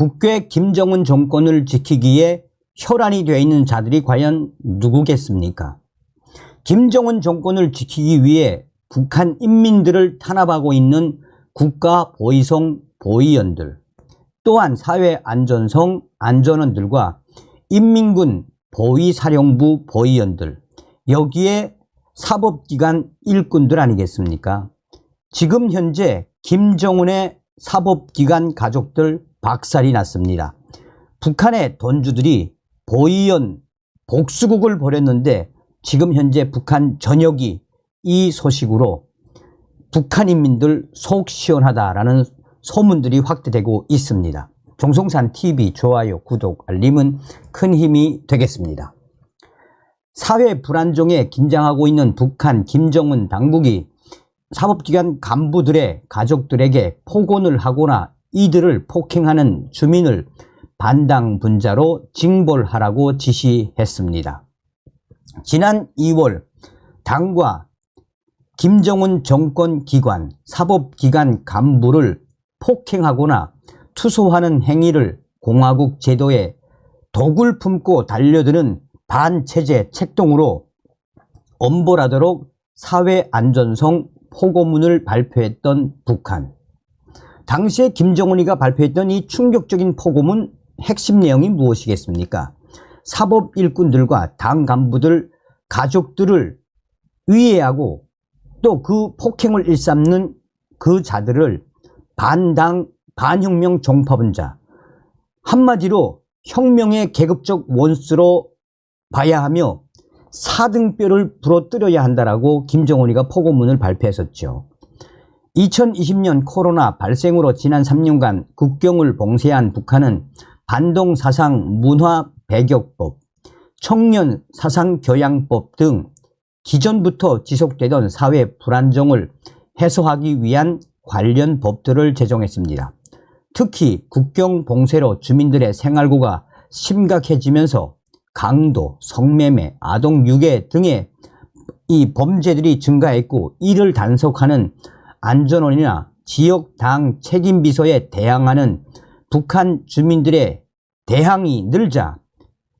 북괴 김정은 정권을 지키기에 혈안이 되어 있는 자들이 과연 누구겠습니까? 김정은 정권을 지키기 위해 북한 인민들을 탄압하고 있는 국가 보위성 보위원들, 또한 사회 안전성 안전원들과 인민군 보위사령부 보위원들, 여기에 사법기관 일꾼들 아니겠습니까? 지금 현재 김정은의 사법기관 가족들 박살이 났습니다. 북한의 돈주들이 보위원 복수국을 벌였는데 지금 현재 북한 전역이 이 소식으로 북한 인민들 속 시원하다라는 소문들이 확대되고 있습니다. 종송산 TV 좋아요, 구독, 알림은 큰 힘이 되겠습니다. 사회 불안정에 긴장하고 있는 북한 김정은 당국이 사법기관 간부들의 가족들에게 폭언을 하거나 이들을 폭행하는 주민을 반당 분자로 징벌하라고 지시했습니다. 지난 2월 당과 김정은 정권 기관, 사법기관 간부를 폭행하거나 투소하는 행위를 공화국 제도에 독을 품고 달려드는 반체제 책동으로 엄벌하도록 사회안전성 포고문을 발표했던 북한. 당시에 김정은이가 발표했던 이 충격적인 포고문 핵심 내용이 무엇이겠습니까? 사법 일꾼들과 당 간부들, 가족들을 위해하고 또 그 폭행을 일삼는 그 자들을 반당, 반혁명 종파분자, 한마디로 혁명의 계급적 원수로 봐야 하며 사등뼈를 부러뜨려야 한다라고 김정은이가 포고문을 발표했었죠. 2020년 코로나 발생으로 지난 3년간 국경을 봉쇄한 북한은 반동 사상 문화 배격법, 청년 사상 교양법 등 기존부터 지속되던 사회 불안정을 해소하기 위한 관련 법들을 제정했습니다. 특히 국경 봉쇄로 주민들의 생활고가 심각해지면서 강도, 성매매, 아동 유괴 등의 이 범죄들이 증가했고 이를 단속하는 안전원이나 지역 당 책임 비서에 대항하는 북한 주민들의 대항이 늘자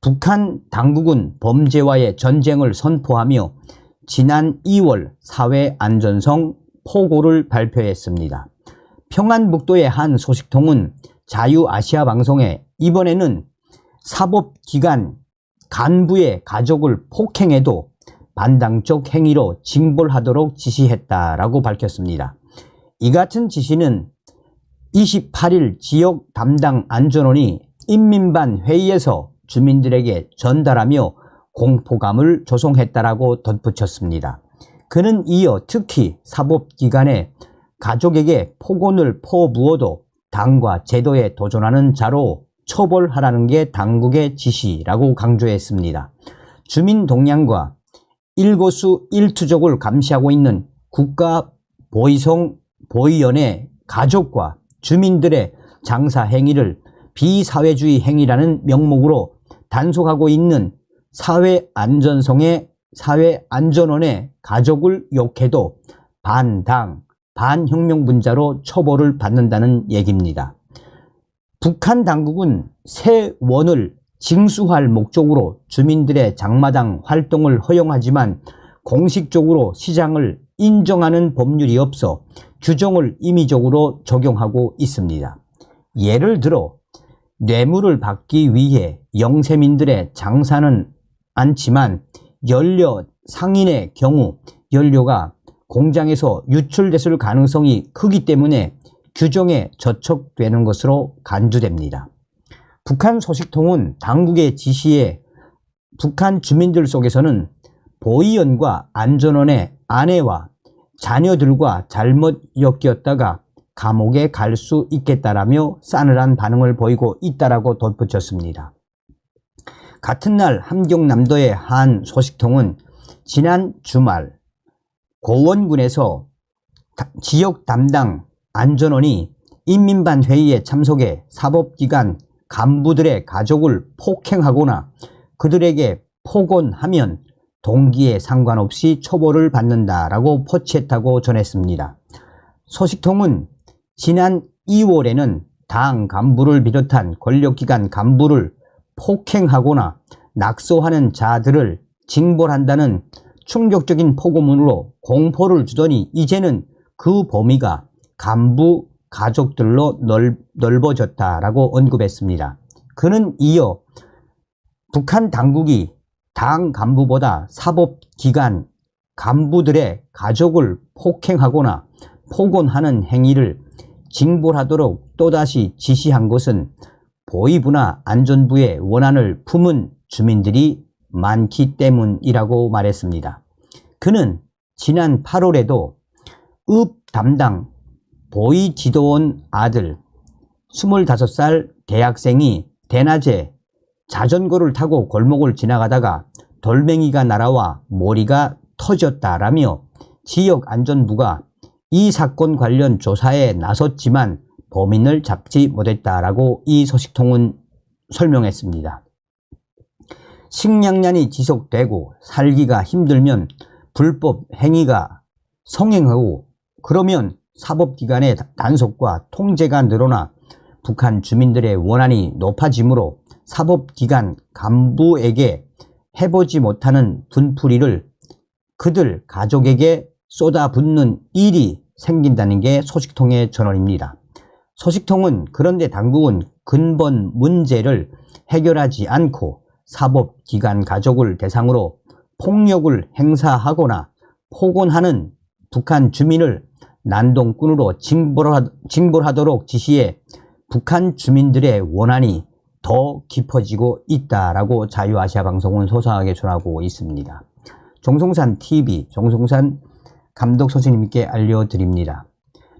북한 당국은 범죄와의 전쟁을 선포하며 지난 2월 사회안전성 포고를 발표했습니다. 평안북도의 한 소식통은 자유아시아 방송에 이번에는 사법기관 간부의 가족을 폭행해도 반당적 행위로 징벌하도록 지시했다라고 밝혔습니다. 이 같은 지시는 28일 지역 담당 안전원이 인민반 회의에서 주민들에게 전달하며 공포감을 조성했다라고 덧붙였습니다. 그는 이어 특히 사법기관에 가족에게 폭언을 퍼부어도 당과 제도에 도전하는 자로 처벌하라는 게 당국의 지시라고 강조했습니다. 주민 동향과 일거수 일투족을 감시하고 있는 국가보위성 보위원회 가족과 주민들의 장사 행위를 비사회주의 행위라는 명목으로 단속하고 있는 사회안전성의 사회안전원의 가족을 욕해도 반당, 반혁명분자로 처벌을 받는다는 얘기입니다. 북한 당국은 새 원을 징수할 목적으로 주민들의 장마당 활동을 허용하지만 공식적으로 시장을 인정하는 법률이 없어 규정을 임의적으로 적용하고 있습니다. 예를 들어 뇌물을 받기 위해 영세민들의 장사는 않지만 연료 상인의 경우 연료가 공장에서 유출됐을 가능성이 크기 때문에 규정에 저촉되는 것으로 간주됩니다. 북한 소식통은 당국의 지시에 북한 주민들 속에서는 보위원과 안전원의 아내와 자녀들과 잘못 엮였다가 감옥에 갈 수 있겠다라며 싸늘한 반응을 보이고 있다라고 덧붙였습니다. 같은 날 함경남도의 한 소식통은 지난 주말 고원군에서 지역 담당 안전원이 인민반 회의에 참석해 사법기관 간부들의 가족을 폭행하거나 그들에게 폭언하면 동기에 상관없이 처벌을 받는다라고 포치했다고 전했습니다. 소식통은 지난 2월에는 당 간부를 비롯한 권력기관 간부를 폭행하거나 낙소하는 자들을 징벌한다는 충격적인 포고문으로 공포를 주더니 이제는 그 범위가 간부 가족들로 넓, 넓어졌다라고 언급했습니다. 그는 이어 북한 당국이 당 간부보다 사법기관 간부들의 가족을 폭행하거나 폭언하는 행위를 징벌하도록 또다시 지시한 것은 보위부나 안전부의 원한을 품은 주민들이 많기 때문이라고 말했습니다. 그는 지난 8월에도 읍 담당 보위 지도원 아들 25살 대학생이 대낮에 자전거를 타고 골목을 지나가다가 돌멩이가 날아와 머리가 터졌다라며 지역 안전부가 이 사건 관련 조사에 나섰지만 범인을 잡지 못했다라고 이 소식통은 설명했습니다. 식량난이 지속되고 살기가 힘들면 불법 행위가 성행하고 그러면 사법기관의 단속과 통제가 늘어나 북한 주민들의 원한이 높아지므로 사법기관 간부에게 해보지 못하는 분풀이를 그들 가족에게 쏟아붓는 일이 생긴다는 게 소식통의 전언입니다. 소식통은 그런데 당국은 근본 문제를 해결하지 않고 사법기관 가족을 대상으로 폭력을 행사하거나 폭언하는 북한 주민을 난동꾼으로 징벌하, 도록 지시해 북한 주민들의 원한이 더 깊어지고 있다라고 자유아시아 방송은 소상하게 전하고 있습니다. 정송산 TV, 정송산 감독 선생님께 알려드립니다.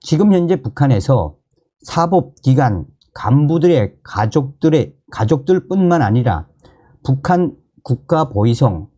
지금 현재 북한에서 사법기관 간부들의 가족들의 가족들뿐만 아니라 북한 국가 보위성,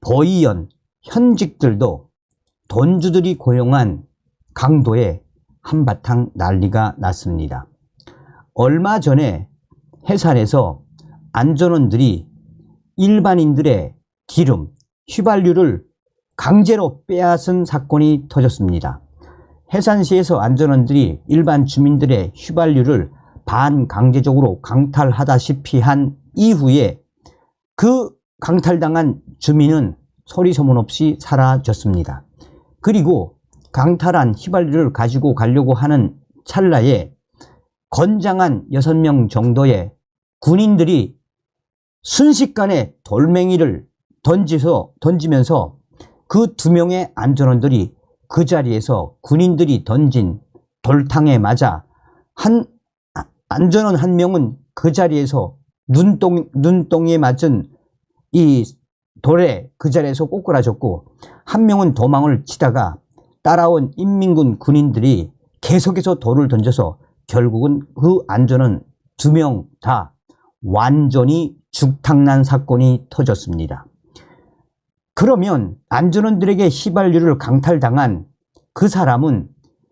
보위원, 현직들도 돈주들이 고용한 강도에 한바탕 난리가 났습니다. 얼마 전에 해산에서 안전원들이 일반인들의 기름, 휘발유를 강제로 빼앗은 사건이 터졌습니다. 해산시에서 안전원들이 일반 주민들의 휘발유를 반강제적으로 강탈하다시피 한 이후에 그 강탈당한 주민은 소리 소문 없이 사라졌습니다. 그리고 강탈한 휘발유를 가지고 가려고 하는 찰나에 건장한 6명 정도의 군인들이 순식간에 돌멩이를 던지서, 던지면서 그 두 명의 안전원들이 그 자리에서 군인들이 던진 돌탕에 맞아 한 안전원 한 명은 그 자리에서 눈동, 눈동이에 맞은 이 돌에 그 자리에서 꼬꾸라졌고 한 명은 도망을 치다가 따라온 인민군 군인들이 계속해서 돌을 던져서 결국은 그 안전은 두 명 다 완전히 죽탕난 사건이 터졌습니다. 그러면 안전원들에게 휘발유를 강탈당한 그 사람은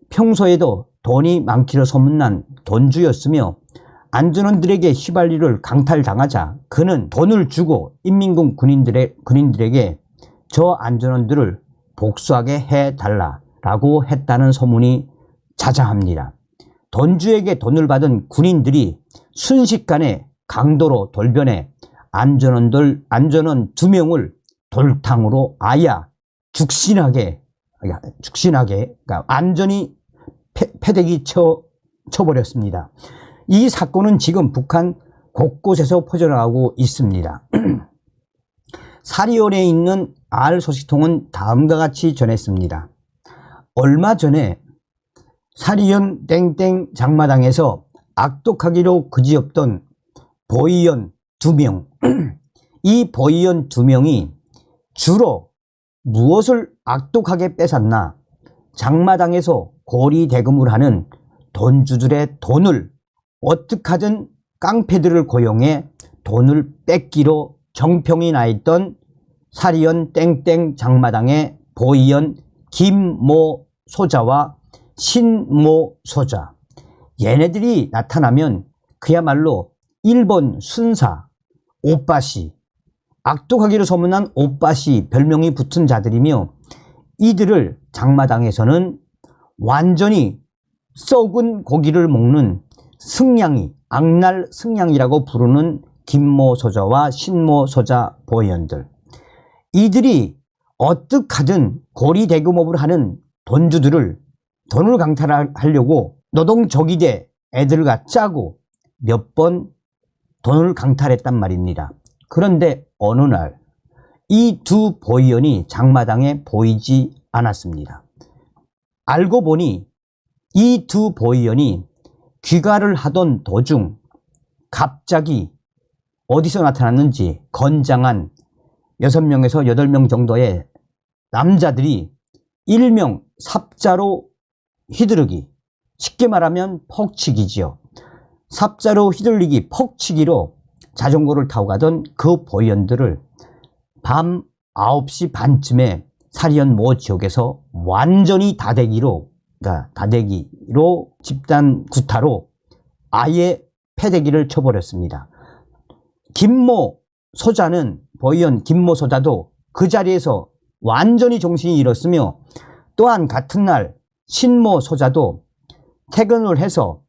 평소에도 돈이 많기로 소문난 돈주였으며 안전원들에게 휘발유를 강탈당하자 그는 돈을 주고 인민군 군인들에게 저 안전원들을 복수하게 해달라라고 했다는 소문이 자자합니다. 돈주에게 돈을 받은 군인들이 순식간에 강도로 돌변해 안전원들, 안전원 두 명을 돌탕으로 아야 죽신하게, 죽신하게, 그러니까 안전히 패, 패대기 쳐, 쳐버렸습니다. 이 사건은 지금 북한 곳곳에서 퍼져나가고 있습니다. 사리온에 있는 알 소식통은 다음과 같이 전했습니다. 얼마 전에 사리온 땡땡 장마당에서 악독하기로 그지없던 보이원 두 명, 이 보이원 두 명이 주로 무엇을 악독하게 뺏었나 장마당에서 고리 대금을 하는 돈주들의 돈을 어떻게든 깡패들을 고용해 돈을 뺏기로 정평이 나 있던 사리연 땡땡 장마당의 보이연 김모 소자와 신모 소자 얘네들이 나타나면 그야말로 일본 순사 오빠시 악독하기로 소문난 오빠시 별명이 붙은 자들이며 이들을 장마당에서는 완전히 썩은 고기를 먹는 승냥이, 악날 승냥이라고 부르는 김모 소자와 신모 소자 보위원들. 이들이 어떻게든 고리 대금업을 하는 돈주들을 돈을 강탈하려고 노동조기대 애들과 짜고 몇 번 돈을 강탈했단 말입니다. 그런데 어느 날 이 두 보위원이 장마당에 보이지 않았습니다. 알고 보니 이 두 보위원이 귀가를 하던 도중 갑자기 어디서 나타났는지 건장한 6명에서 8명 정도의 남자들이 일명 삽자로 휘두르기 쉽게 말하면 퍽치기지요. 삽자로 휘둘리기 퍽치기로 자전거를 타고 가던 그 보위원들을 밤 9시 반쯤에 사리연 모 지역에서 완전히 다대기로 그러니까 다대기로 집단 구타로 아예 패대기를 쳐버렸습니다. 김모 소자는 보위원 김모 소자도 그 자리에서 완전히 정신이 잃었으며 또한 같은 날 신모 소자도 퇴근을 해서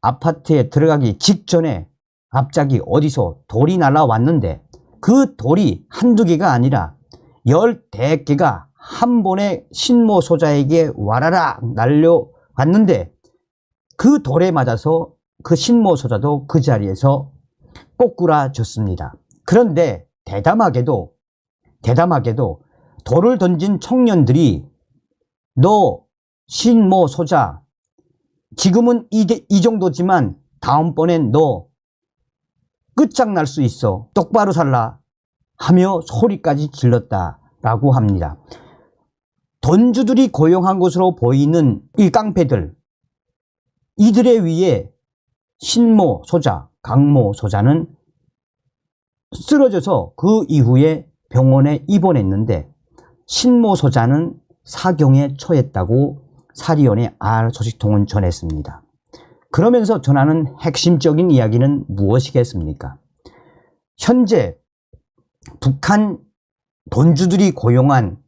아파트에 들어가기 직전에 갑자기 어디서 돌이 날아왔는데 그 돌이 한두 개가 아니라 열대 개가 한 번에 신모 소자에게 와라락 날려왔는데 그 돌에 맞아서 그 신모 소자도 그 자리에서 꼬꾸라졌습니다. 그런데 대담하게도 대담하게도 돌을 던진 청년들이 너 신모 소자 지금은 이, 대- 이 정도지만 다음번엔 너 끝장날 수 있어 똑바로 살라 하며 소리까지 질렀다라고 합니다. 돈주들이 고용한 것으로 보이는 이 깡패들 이들의 위에 신모 소자, 강모 소자는 쓰러져서 그 이후에 병원에 입원했는데 신모 소자는 사경에 처했다고 사리온의 알 소식통은 전했습니다. 그러면서 전하는 핵심적인 이야기는 무엇이겠습니까? 현재 북한 돈주들이 고용한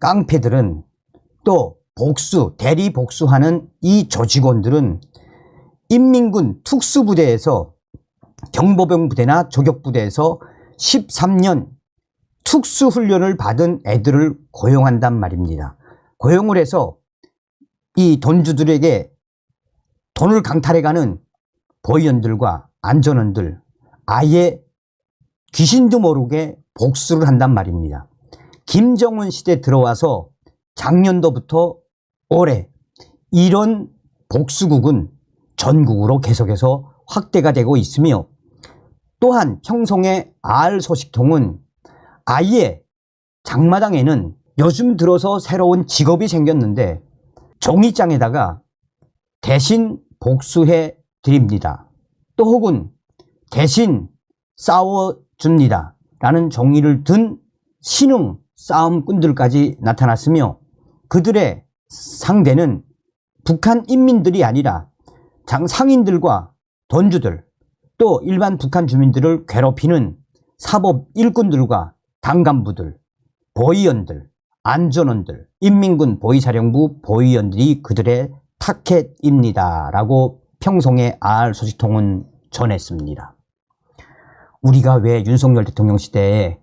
깡패들은 또 복수, 대리 복수하는 이 조직원들은 인민군 특수부대에서 경보병 부대나 조격 부대에서 13년 특수 훈련을 받은 애들을 고용한단 말입니다. 고용을 해서 이 돈주들에게 돈을 강탈해가는 보위원들과 안전원들 아예 귀신도 모르게 복수를 한단 말입니다. 김정은 시대 들어와서 작년도부터 올해 이런 복수국은 전국으로 계속해서 확대가 되고 있으며 또한 평송의 알 소식통은 아예 장마당에는 요즘 들어서 새로운 직업이 생겼는데 종이장에다가 대신 복수해 드립니다. 또 혹은 대신 싸워줍니다. 라는 종이를 든 신흥 싸움꾼들까지 나타났으며 그들의 상대는 북한 인민들이 아니라 장 상인들과 돈주들 또 일반 북한 주민들을 괴롭히는 사법 일꾼들과 당간부들, 보위원들, 안전원들, 인민군 보위사령부 보위원들이 그들의 타켓입니다. 라고 평송의 알 소식통은 전했습니다. 우리가 왜 윤석열 대통령 시대에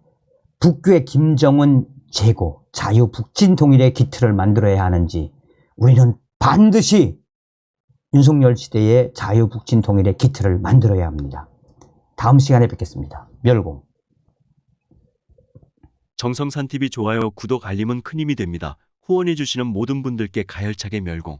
북괴 김정은 제고, 자유 북진 통일의 기틀을 만들어야 하는지 우리는 반드시 윤석열 시대의 자유 북진 통일의 기틀을 만들어야 합니다. 다음 시간에 뵙겠습니다. 멸공. 정성산 TV 좋아요, 구독, 알림은 큰 힘이 됩니다. 후원해주시는 모든 분들께 가열차게 멸공.